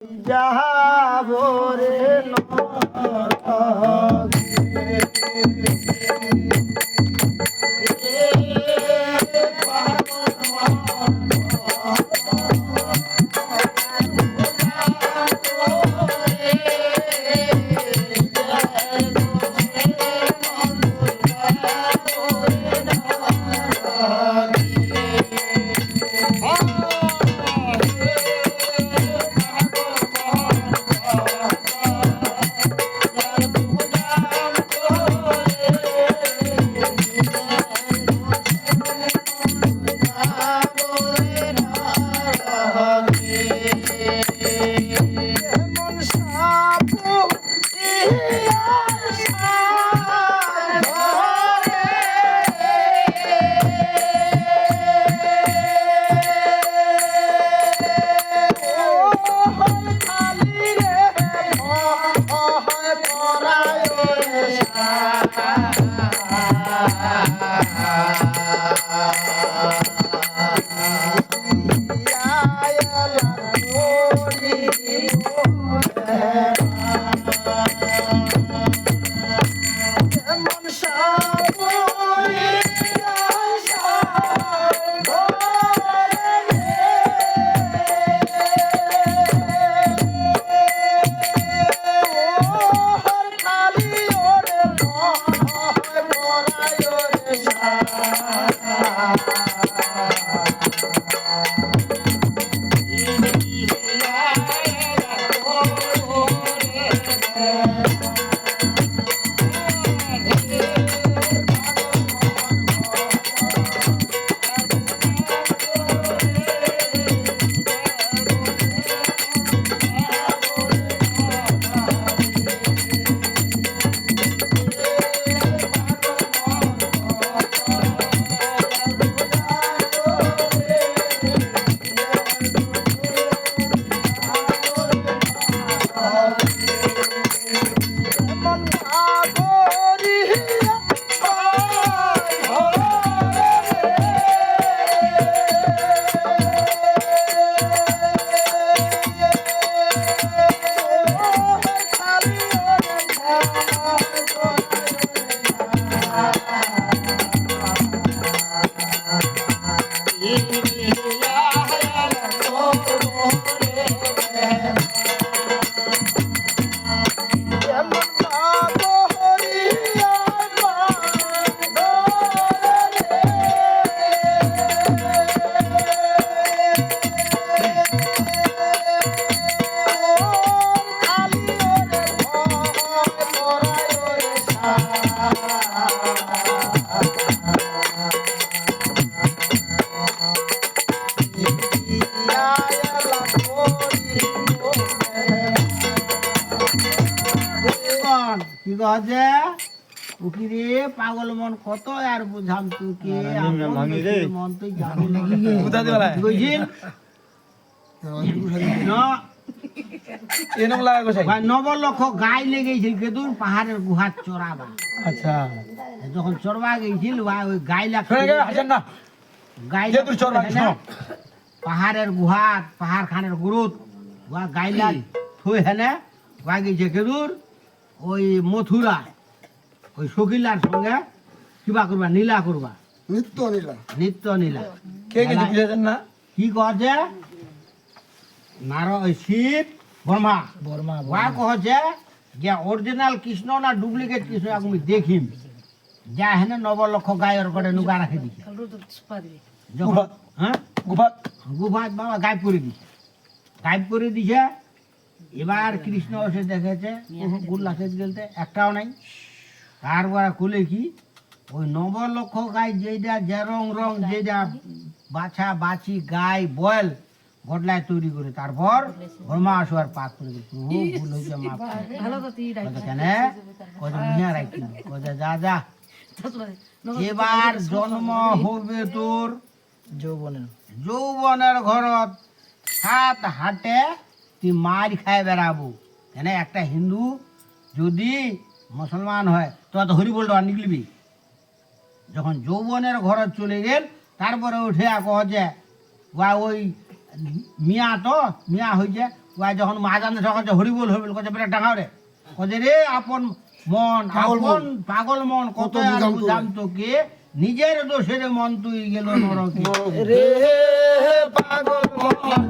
যাব রে এমন এমন কছে উকিরে পাগল মন কত আর বুঝাম তুকে মন তুই জানি নাকি গে? কি কইছিস? ন- এরকম লাগা গোসাই ভাই নবলক্ষ গাই লেগেছিল কেতুন পাহাড়ের গুহার চড়াবা আচ্ছা যখন চড়বা গেছিল ওই গাই না গাই? পাহাড়ের গুহার পাহাড় খানের গুরুত ওয়া গাই হেনে ওয়া গেছে কেদুর ওই মথুরা ওই শকিলার সঙ্গে কিবা করবা নীলা করবা। নিত্য নীলা। নিত্য নীলা। কে বুঝাছেন না? কি নার ওই শিব বর্মা। বর্মা ওয়া কহছে যে অরিজিনাল কৃষ্ণ না ডুপ্লিকেট কৃষ্ণ আমি দেখিম। যা হেনে নবলক্ষ গায়ের করে নুগা রাখে দিছে। যখন গুফা। হ্যাঁ? গুফাত বাবা গায়েব করে দিছে। গায়েব করে দিছে এবার কৃষ্ণ এসে দেখেছে গুল্লা শেষ গেলতে একটাও নাই। তারপরে খুলে কি? ওই নবলক্ষ গাই যেটা যে রং রং যেটা বাছা বাছি গাই বয়েল গডলায় তৈরি করে। তারপর ব্রহ্মা আসুয়ার পাক করে দিল। প্রভু ভুল হয়েছে কেন? রাখি কত যা যা। এবার জন্ম হবে তোর যৌবনের। যৌবনের ঘরত। সাত হাটে তুই মার খায় বেড়াবো। কেন একটা হিন্দু যদি মুসলমান হয় তো তো হরি বলতে নিকলিবি। যখন যৌবনের ঘরত চলে গেল তারপরে উঠে কহ যে বা ওই মিয়া তো মিয়া হয়েছে ওয়া যখন মাজানে সকাল হরিবল হরিবল কত বেটা টাঙাও রে। কত রে আপন মন পাগল মন। আপন পাগল মন কত আর বুঝাম বুঝাম তোকে? নিজের দোষের মন তুই গেল নরকে। রে পাগল মন।